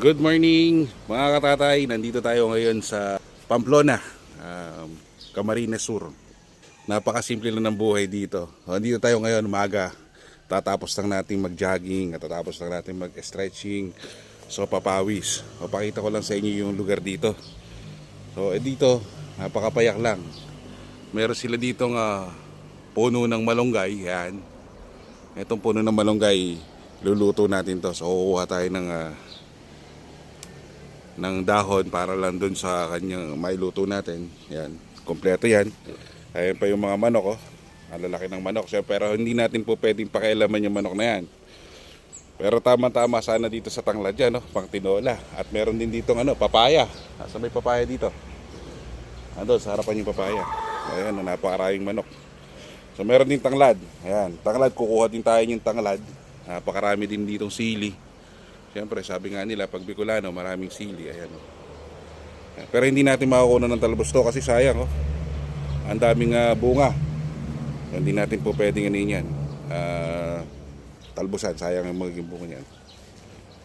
Good morning mga katatay. Nandito tayo ngayon sa Pamplona, um, Camarines Sur. Napakasimple lang ng buhay dito. Nandito tayo ngayon umaga. Tatapos lang natin mag-jogging at tatapos lang natin mag-stretching. So papawis. O, pakita ko lang sa inyo yung lugar dito. So eh, dito, napakapayak lang. Meron sila dito nga puno ng malunggay. Yan. Itong puno ng malunggay, luluto natin to. So kukuha tayo ng ah, ng dahon para lang dun sa kanyang mailuto natin. Yan. Kompleto yan. Ayan pa yung mga manok oh. Ang lalaki ng manok siya. Pero hindi natin po pwedeng pakialaman yung manok na yan. Pero tama-tama sana dito sa tanglad yan, no? pang tinola. At meron din dito ano, papaya. Nasa may papaya dito. Ando, sa harapan yung papaya. Ayan, napakaraming manok. So meron din tanglad. Ayan, tanglad, kukuha din tayo yung tanglad. Napakarami din ditong sili. Siyempre, sabi nga nila, pag Bicolano, maraming sili. Ayan, oh. Pero hindi natin makukuha ng talbos kasi sayang, oh. Ang daming ah, bunga. Hindi natin po pwedeng ano yan. Ah, talbusan, sayang ang magiging bunga niyan.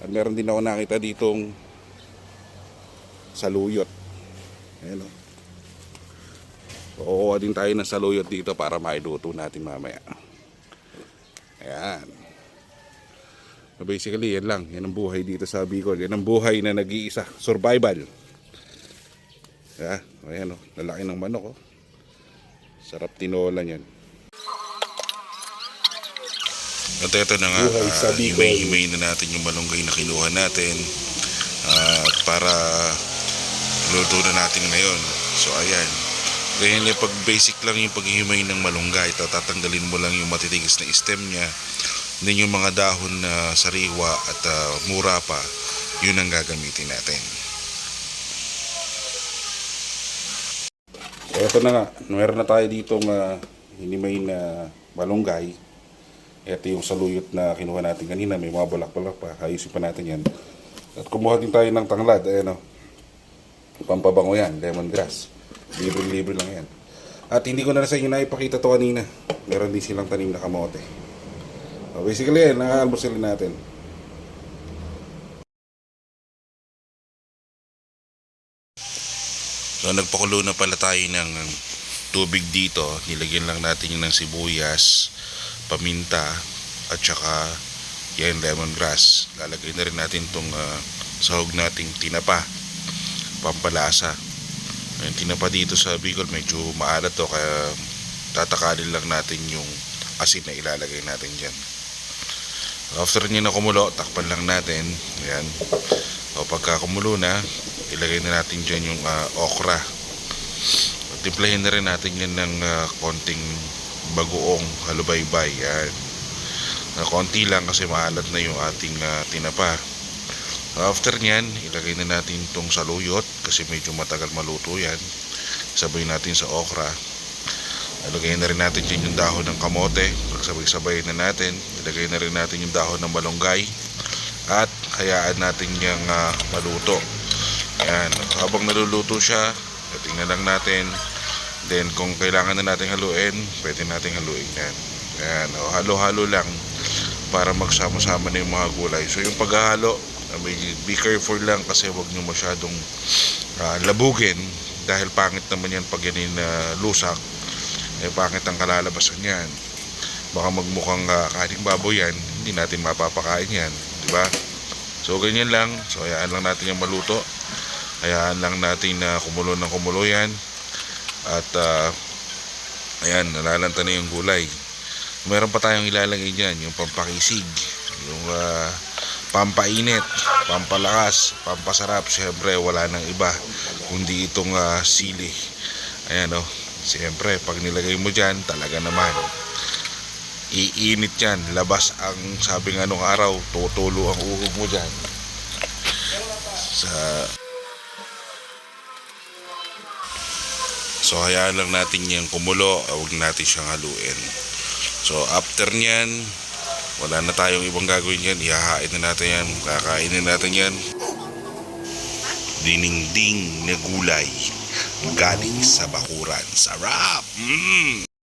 At meron din ako nakita ditong saluyot. Ayan, oh. So, kukuha din tayo ng saluyot dito para mailuto natin mamaya. Ayan. So basically, yan lang. Yan ang buhay dito sa Bicol. Yan ang buhay na nag-iisa. Survival. Yeah, ayan o. Lalaki ng manok oh. Sarap tinola niyan. At ito na nga, Buhay sa uh, na natin yung malunggay na kinuha natin. At para luto na natin ngayon. So ayan. Ganyan yung pag basic lang yung paghihimay ng malunggay. Ito, tatanggalin mo lang yung matitigas na stem niya. Then mga dahon na sariwa at ah, mura pa, yun ang gagamitin natin. So ito na nga, meron na tayo ditong uh, hinimay na malunggay. Ito yung saluyot na kinuha natin kanina, may mga bulak-bulak pa, ayusin pa natin yan. At kumuha din tayo ng tanglad, ayan o. Pampabango yan, lemongrass. Libre-libre lang yan. At hindi ko na sa inyo naipakita to kanina. Meron din silang tanim na kamote. So basically yan, nakaalmosalin natin. So nagpakulo na pala tayo ng tubig dito. Nilagyan lang natin yung ng sibuyas, paminta, at saka yan lemongrass. Lalagay na rin natin itong sahog nating tinapa, pampalasa. Yung tinapa dito sa Bicol medyo maalat to kaya tatakalin lang natin yung asin na ilalagay natin dyan. After nyo na kumulo, takpan lang natin. Ayan. O pagka kumulo na, ilagay na natin dyan yung ah, okra. At timplahin na rin natin yan ng ah, konting bagoong halubaybay. Yan. Na konti lang kasi maalat na yung ating ah, tinapa. After nyan, ilagay na natin itong saluyot kasi medyo matagal maluto yan. Sabay natin sa okra. Ilagay na rin natin dyan yung dahon ng kamote. Pagsabay-sabay na natin. Ilagay na rin natin yung dahon ng malunggay. At hayaan natin yung ah, maluto. Yan. Habang naluluto siya, tingnan lang natin. Then kung kailangan na natin haluin, pwede natin haluin yan. Yan. O, halo-halo lang para magsama-sama na yung mga gulay. So yung paghahalo, uh, be careful lang kasi wag nyo masyadong ah, labugin dahil pangit naman yan pag yan na lusak eh pangit ang kalalabasan yan? Baka magmukhang uh, kaning baboy yan hindi natin mapapakain yan di ba? So ganyan lang. So hayaan lang natin yung maluto. Hayaan lang natin na kumulo ng kumulo yan. At uh, ayan nalalanta na yung gulay. Meron pa tayong ilalagay dyan yung pampakisig. Yung ah, pampainit pampalakas pampasarap. Syempre wala nang iba kundi itong ah, sili. Ayan o Siyempre, pag nilagay mo dyan, talaga naman. Iinit yan. Labas ang sabi nga nung araw, tutulo ang uhog mo dyan. Sa... So, hayaan lang natin yung kumulo. ah, Huwag natin siyang haluin. So, after nyan, wala na tayong ibang gagawin yan. Ihahain na natin yan. Kakainin natin yan. Dining-ding na gulay galing sa bakuran. Sarap! Mm.